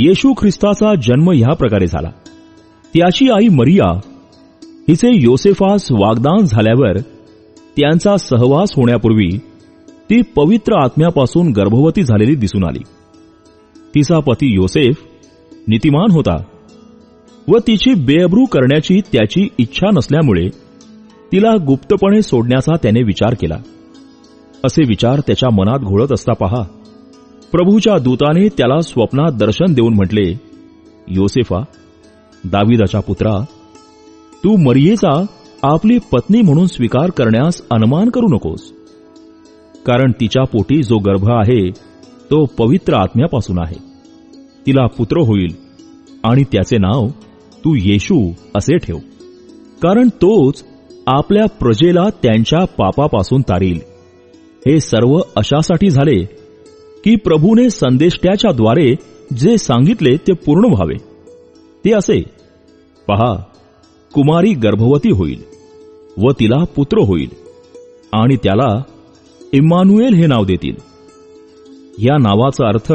येशू ख्रिस्ताचा जन्म ह्या प्रकारे झाला. त्याची आई मरिया हिचे योसेफास वागदान झाल्यावर त्यांचा सहवास होण्यापूर्वी ती पवित्र आत्म्यापासून गर्भवती झालेली दिसून आली. तिचा पती योसेफ नीतिमान होता व तिची बेअब्रू करण्याची त्याची इच्छा नसल्यामुळे तिला गुप्तपणे सोडण्याचा त्याने विचार केला. असे विचार त्याच्या मनात घोळत असता पहा. प्रभूच्या दूताने त्याला स्वप्नात दर्शन देऊन म्हटले योसेफा दाविदाच्या पुत्रा तू मरियेचा आपली पत्नी म्हणून स्वीकार करण्यास अनुमान करू नकोस. कारण तिच्या पोटी जो गर्भ आहे तो पवित्र आत्म्यापासून आहे. तिला पुत्र होईल आणि त्याचे नाव तू येशू असे ठेव. कारण तोच आपल्या प्रजेला त्यांच्या पापापासून तारील. हे सर्व अशासाठी झाले की प्रभूने संदेष्ट्याच्या द्वारे जे सांगितले ते पूर्ण व्हावे. ते असे पहा कुमारी गर्भवती होईल व तिला पुत्र होईल आणि त्याला इम्मानुएल हे नाव देतील. या नावाचा अर्थ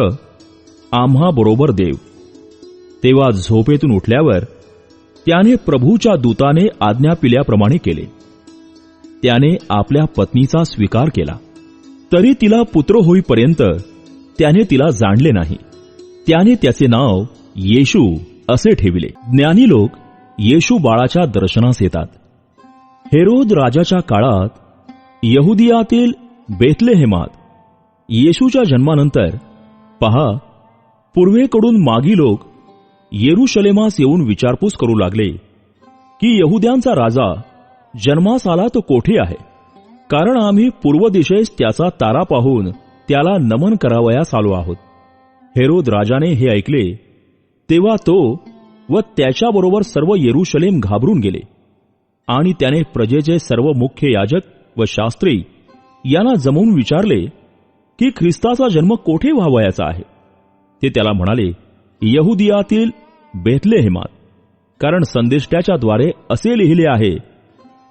आम्हा बरोबर देव. तेव्हा झोपेतून उठल्यावर त्याने प्रभूच्या दूताने आज्ञा पिल्याप्रमाणे केले. त्याने आपल्या पत्नीचा स्वीकार केला. तरी तिला पुत्र होईपर्यंत त्याने तिला जाणले नाही. त्याने त्याचे नाव येशू असे ठेविले. ज्ञानी लोक येशू बाळाच्या दर्शनास येतात. हेरोद राजाच्या काळात यहुदियातील बेतलेहेमात येशूच्या जन्मानंतर पहा पूर्वेकडून मागी लोक येरुशलेमास येऊन विचारपूस करू लागले की यहुद्यांचा राजा जन्मास आला तो कोठे आहे? कारण आम्ही पूर्व दिशेस त्याचा तारा पाहून त्याला नमन करावयास आलो आहोत. हेरोद राजाने हे ऐकले तेव्हा तो व त्याच्याबरोबर सर्व येरुशलेम घाबरून गेले. आणि त्याने प्रजेचे सर्व मुख्य याजक व शास्त्री यांना जमवून विचारले की ख्रिस्ताचा जन्म कोठे व्हावयाचा आहे? ते त्याला म्हणाले यहुदियातील बेथलेहेमात. कारण संदेष्ट्याच्या द्वारे असे लिहिले आहे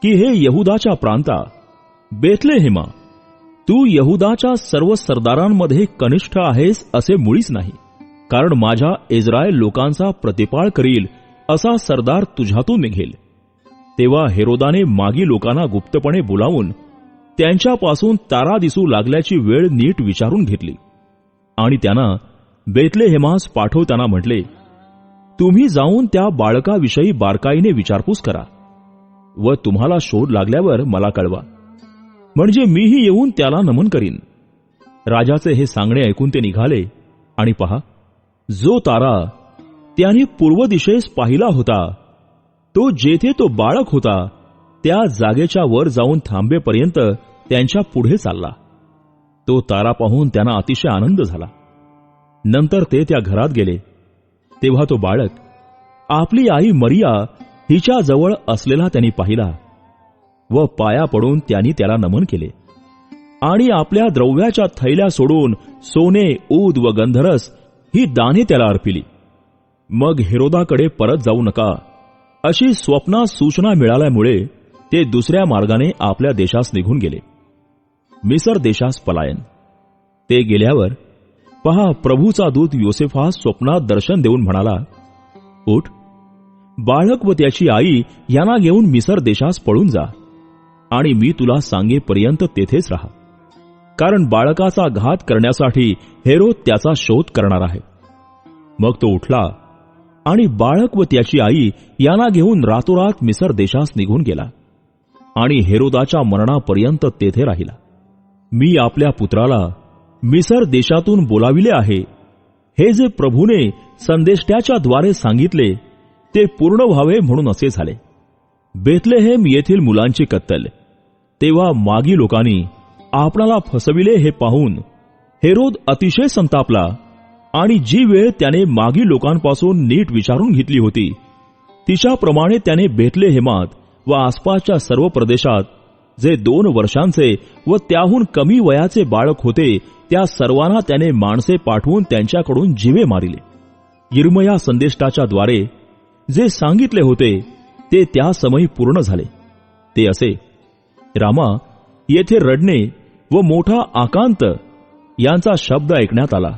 की हे यहुदाच्या प्रांता बेथलेहेमा तू यहुदाच्या सर्व सरदारांमध्ये कनिष्ठ आहेस असे मुळीच नाही. कारण माझ्या इस्रायल लोकांचा प्रतिपाळ करील असा सरदार तुझ्यातून निघेल. तेव्हा हेरोदाने मागी लोकांना गुप्तपणे बोलावून त्यांच्यापासून तारा दिसू लागल्याची वेळ नीट विचारून घेतली. आणि त्यांना बेतले हेमास पाठवताना म्हटले तुम्ही जाऊन त्या बाळकाविषयी बारकाईने विचारपूस करा व तुम्हाला शोध लागल्यावर मला कळवा. म्हणजे मीही येऊन त्याला नमन करीन. राजाचे हे सांगणे ऐकून ते निघाले आणि पहा जो तारा त्याने पूर्व दिशेस पाहिला होता तो जेथे तो बाळक होता त्या जागेच्या वर जाऊन थांबेपर्यंत त्यांच्या पुढे चालला. तो तारा पाहून त्यांना अतिशय आनंद झाला. नंतर ते त्या घरात गेले. तेव्हा तो बाळक आपली आई मरिया हिच्या जवळ असलेला त्यांनी पाहिला. व पाया पडून त्यांनी त्याला नमन केले. आणि आपल्या द्रव्याच्या थैल्या सोडून सोने ऊद व गंधरस ही दाने त्याला अर्पिली. मग हिरोदाकडे परत जाऊ नका. अशी स्वप्नात सूचना मिळाल्यामुळे ते दुसऱ्या मार्गाने आपल्या देशास निघून गेले. मिसर देशास पलायन. ते गेल्यावर पहा प्रभूचा दूत योसेफास स्वप्नात दर्शन देऊन म्हणाला उठ. बाळक व त्याची आई यांना घेऊन मिसर देशास पळून जा. आणि मी तुला सांगेपर्यंत तेथेच राहा. कारण बाळकाचा घात करण्यासाठी हेरोद त्याचा शोध करणार आहे. मग तो उठला आणि बाळक व त्याची आई यांना घेऊन रातोरात मिसर देशास निघून गेला आणि हेरोदाच्या मरणापर्यंत तेथे राहिला. मी आपल्या पुत्राला मिसर देशातून बोलाविले आहे. हे जे प्रभूने संदेष्ट्याच्या द्वारे सांगितले ते पूर्ण व्हावे म्हणून असे झाले. बेथलेहेम येथील मुलांची कत्तल. तेव्हा मागी लोकांनी आपणाला फसविले हे पाहून हेरोद अतिशय संतापला आणि जी वेळ त्याने मागी लोकांपासून नीट विचारून घेतली होती तिच्याप्रमाणे त्याने बेतले हेमात व आसपासच्या सर्व प्रदेशात जे दोन वर्षांचे व त्याहून कमी वयाचे बाळक होते त्या सर्वांना त्याने माणसे पाठवून त्यांच्याकडून जीवे मारिले. इर्मया संदेष्टाच्या द्वारे जे सांगितले होते ते त्या समयी पूर्ण झाले. ते असे रामा येथे रडणे व मोठा आकांत यांचा शब्द ऐकण्यात आला.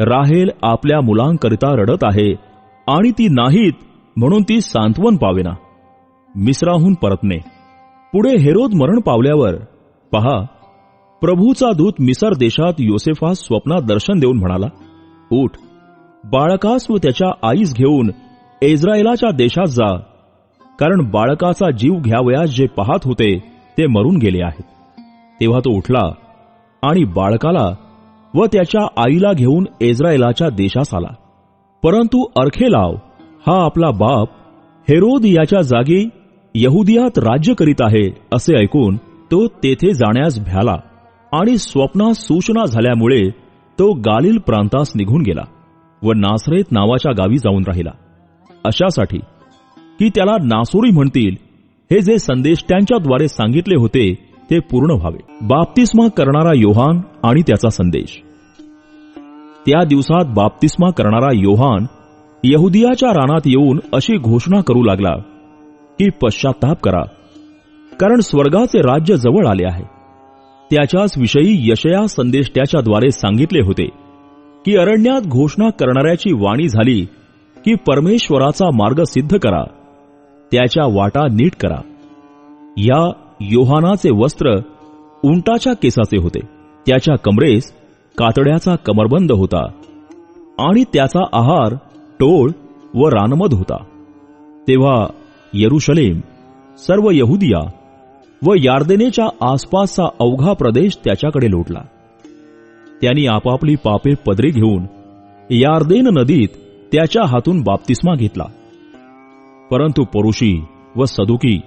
राहेल आपल्या मुलांकरिता रडत आहे आणि ती नाहीत म्हणून ती सांत्वन पावेना. मिस्राहून परतणे. पुढे हेरोद मरण पावल्यावर पहा प्रभूचा दूत मिसर देशात योसेफास स्वप्नात दर्शन देऊन म्हणाला उठ बाळकास व त्याच्या आईस घेऊन इस्रायलाच्या देशात जा कारण बाळकाचा जीव घ्यावयास जे पाहत होते ते मरून गेले आहेत. तेव्हा तो उठला आणि बाळकाला व त्याच्या आईला घेऊन इस्रायलाच्या देशास आला. परंतु अर्खेलाव हा आपला बाप हेरोद याच्या जागी यहुदियात राज्य करीत आहे असे ऐकून तो तेथे जाण्यास भ्याला आणि स्वप्नात सूचना झाल्यामुळे तो गालिल प्रांतास निघून गेला व नासरेत नावाच्या गावी जाऊन राहिला. अशासाठी की त्याला नासोरी म्हणतील हे जे संदेश त्यांच्याद्वारे सांगितले होते ते पूर्ण व्हावे. बाप्तिस्मा करणारा योहान आणि त्याचा संदेश. त्या दिवसात बाप्तिस्मा करणारा योहान यहुदियाच्या रानात येऊन अशी घोषणा करू लागला की पश्चाताप करा कारण स्वर्गाचे राज्य जवळ आले आहे. त्याच्याच विषयी यशया संदेश त्याच्याद्वारे सांगितले होते की अरण्यात घोषणा करणाऱ्याची वाणी झाली की परमेश्वराचा मार्ग सिद्ध करा. त्याच्या वाटा नीट करा. या योहानाचे वस्त्र उंटाच्या केसाचे होते. त्याच्या कमरेस कातड्याचा कमरबंद होता आणि त्याचा आहार टोळ व रानमद होता. तेव्हा येरुशलेम सर्व यहुदिया व यार्देनेच्या आसपासचा अवघा प्रदेश त्याच्याकडे लोटला. त्यांनी आपापली पापे पदरी घेऊन यार्देन नदीत त्याच्या हातून बाप्तिस्मा घेतला. परंतु परुषी व सदुकी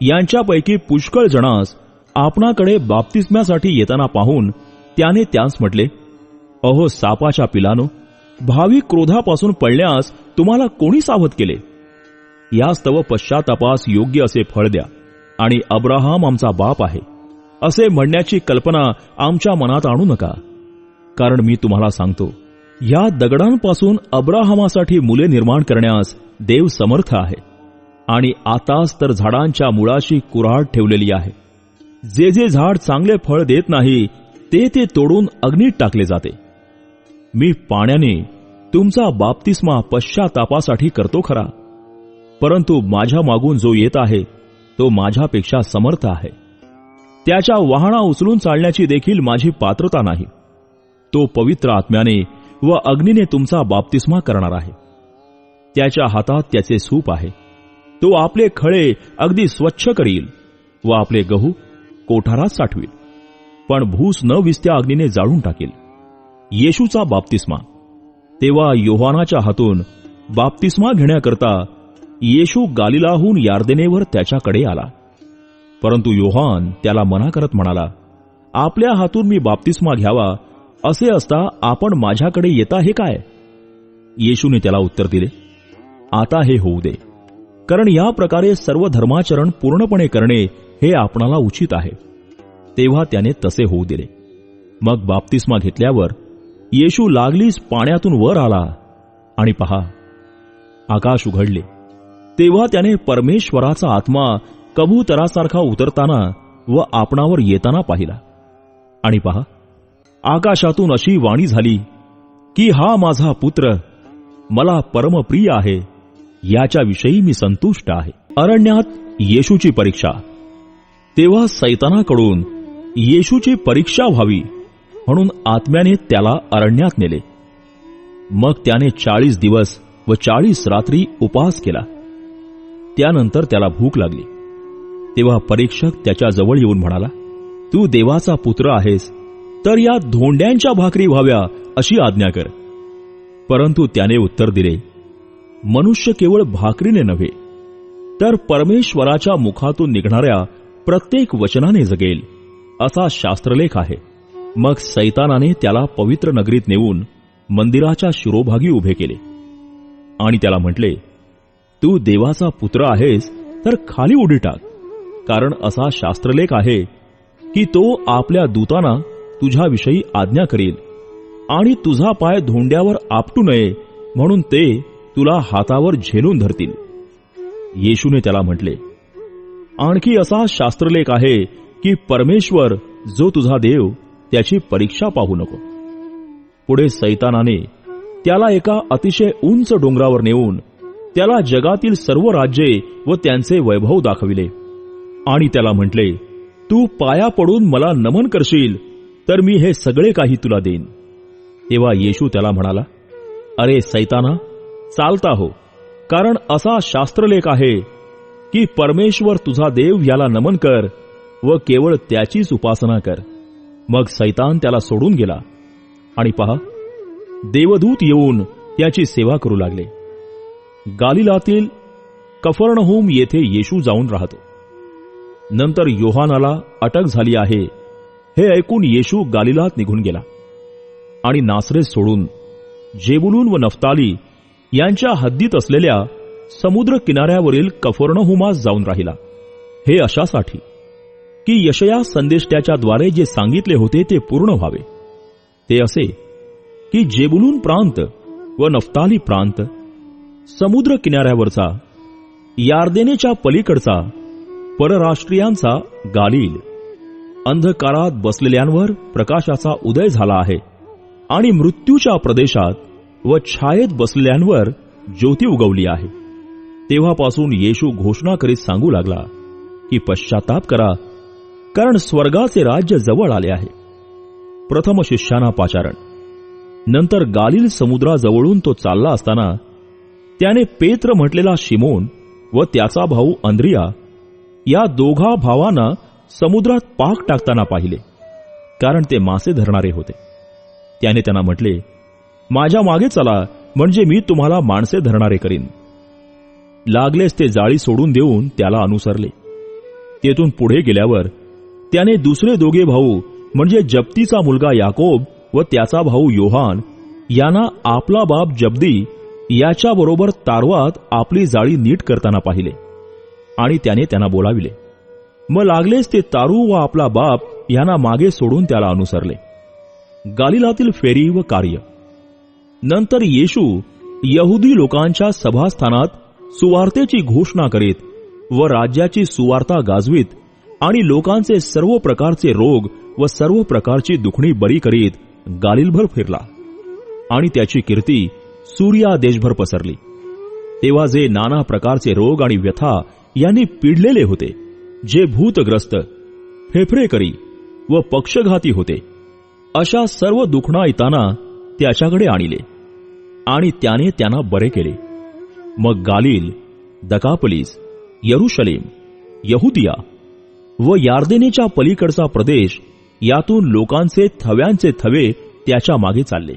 यांच्यापैकी पुष्कळ जणास आपणाकडे बाप्तिस्म्यासाठी येताना पाहून त्याने त्यास म्हटले अहो सापाच्या पिलानो भावी क्रोधापासून पडण्यास तुम्हाला कोणी सावध केले? यास्तव पश्चातापास योग्य असे फळ द्या आणि अब्राहम आमचा बाप आहे. असे म्हणण्याची कल्पना आमच्या मनात आणू नका. कारण मी तुम्हाला सांगतो या दगडांपासून अब्राहमासाठी मुले निर्माण करण्यास देव समर्थ आहे. आणि आताच तर झाडांच्या मुळाशी कुऱ्हाड ठेवलेली आहे. जे जे झाड चांगले फळ देत नाही ते ते तोडून अग्नीत टाकले जाते. मी पाण्याने तुमचा बाप्तिस्मा पश्चातापासाठी करतो खरा. परंतु माझ्या मागून जो येत आहे तो माझ्यापेक्षा समर्थ आहे. त्याच्या वाहना उचलून चालण्याची देखील माझी पात्रता नाही. तो पवित्र आत्म्याने व अग्नीने तुमचा बाप्तिस्मा करणार आहे. त्याच्या हातात त्याचे सूप आहे. तो आपले खळे अगदी स्वच्छ करील व आपले गहू कोठारात साठवील. पण भूस न विस्त्या अग्नीने जाळून टाकेल. येशूचा बाप्तिस्मा. तेव्हा योहानाच्या हातून बाप्तिस्मा घेण्याकरता येशू गालिलाहून यार्देनेवर त्याच्याकडे आला. परंतु योहान त्याला मना करत म्हणाला आपल्या हातून मी बाप्तिस्मा घ्यावा असे असता आपण माझ्याकडे येता हे काय? येशूने त्याला उत्तर दिले आता हे होऊ दे. कारण या प्रकारे सर्व धर्माचरण पूर्णपणे करणे हे आपणाला उचित आहे. तेव्हा त्याने तसे होऊ दिले. मग बाप्तिस्मा घेतल्यावर येशू लागलीच पाण्यातून वर आला आणि पहा आकाश उघडले. तेव्हा त्याने परमेश्वराचा आत्मा कबूतरासारखा उतरताना व आपणावर येताना पाहिला. आणि पहा आकाशातून अशी वाणी झाली की हा माझा पुत्र मला परमप्रिय आहे. याच्याविषयी मी संतुष्ट आहे. अरण्यात येशूची परीक्षा. तेव्हा सैतानाकडून येशूची परीक्षा व्हावी म्हणून आत्म्याने त्याला अरण्यात नेले. मग त्याने चाळीस दिवस व चाळीस रात्री उपास केला. त्यानंतर त्याला भूक लागली. तेव्हा परीक्षक त्याच्याजवळ येऊन म्हणाला तू देवाचा पुत्र आहेस तर या धोंड्यांच्या भाकरी व्हाव्या अशी आज्ञा कर. परंतु त्याने उत्तर दिले मनुष्य केवळ भाकरीने नव्हे तर परमेश्वराच्या मुखातून निघणाऱ्या प्रत्येक वचनाने जगेल असा शास्त्रलेख आहे. मग सैतानाने त्याला पवित्र नगरीत नेऊन मंदिराच्या शिरोभागी उभे केले. आणि त्याला म्हटले तू देवाचा पुत्र आहेस तर खाली उडी टाक कारण असा शास्त्रलेख आहे की तो आपल्या दूताना तुझ्याविषयी आज्ञा करील आणि तुझा पाय धोंड्यावर आपटू नये म्हणून ते तुला हातावर झेलून धरतील. येशूने त्याला म्हटले आणखी असा शास्त्रलेख आहे की परमेश्वर जो तुझा देव त्याची परीक्षा पाहू नको. पुढे सैतानाने त्याला एका अतिशय उंच डोंगरावर नेऊन त्याला जगातील सर्व राज्ये व त्यांचे वैभव दाखविले. आणि त्याला म्हटले तू पाया पडून मला नमन करशील तर मी हे सगळे काही तुला देईन. तेव्हा येशू त्याला म्हणाला अरे सैताना चालता हो. कारण असा शास्त्रलेख आहे की परमेश्वर तुझा देव याला नमन कर व केवळ त्याचीच उपासना कर. मग सैतान त्याला सोडून गेला. आणि पहा देवदूत येऊन त्याची सेवा करू लागले. गालिलातील कफर्णहोम येथे येशू जाऊन राहतो. नंतर योहानाला अटक झाली आहे हे ऐकून येशू गालिलात निघून गेला. आणि नासरे सोडून जेबुलून व नफ्ताली यांच्या हद्दीत असलेल्या समुद्र किनाऱ्यावरील कफर्णहुमास जाऊन राहिला. हे अशासाठी की यशया संदेष्ट्याच्या द्वारे जे सांगितले होते ते पूर्ण व्हावे. ते असे की जेबुलून प्रांत व नफ्ताली प्रांत समुद्र किनाऱ्यावरचा यार्देनेच्या पलीकडचा परराष्ट्रीयांचा गालील अंधकारात बसलेल्यांवर प्रकाशाचा उदय झाला आहे आणि मृत्यूच्या प्रदेशात व छायेत बसलेल्यांवर ज्योती उगवली आहे. तेव्हापासून येशू घोषणा करीत सांगू लागला की पश्चाताप करा कारण स्वर्गाचे राज्य जवळ आले आहे. प्रथम शिष्याना पाचारण. नंतर गालिल समुद्राजवळून तो चालला असताना त्याने पेत्र म्हटलेला शिमोन व त्याचा भाऊ अंद्रिया या दोघा भावांना समुद्रात पाक टाकताना पाहिले कारण ते मासे धरणारे होते. त्याने त्यांना म्हटले माझ्या मागे चला म्हणजे मी तुम्हाला माणसे धरणारे करीन. लागलेच ते जाळी सोडून देऊन त्याला अनुसरले. तेथून पुढे गेल्यावर त्याने दुसरे दोघे भाऊ म्हणजे जप्तीचा मुलगा याकोब व त्याचा भाऊ योहान यांना आपला बाप जब्दी याच्याबरोबर तारवात आपली जाळी नीट करताना पाहिले. आणि त्याने त्यांना बोलाविले. मग लागलेच ते तारू व आपला बाप यांना मागे सोडून त्याला अनुसरले. गालिलातील फेरी व कार्य. नंतर येशू यहुदी लोकांच्या सभास्थानात सुवार्तेची घोषणा करीत व राज्याची सुवार्ता गाजवीत आणि लोकांचे सर्व प्रकारचे रोग व सर्व प्रकारची दुखणी बरी करीत गालिलभर फिरला. आणि त्याची कीर्ती सूर्या देशभर पसरली. तेव्हा जे नाना प्रकारचे रोग आणि व्यथा यांनी पिडलेले होते जे भूतग्रस्त फेफरेकरी व पक्षघाती होते अशा सर्व दुखणा येताना त्याच्याकडे आणले. आणि त्याने त्यांना बरे केले. मग गालिल दकापलीस यरुशलेम यहुदिया व यार्देनेच्या पलीकडचा प्रदेश यातून लोकांचे थव्यांचे थवे त्याच्यामागे चालले.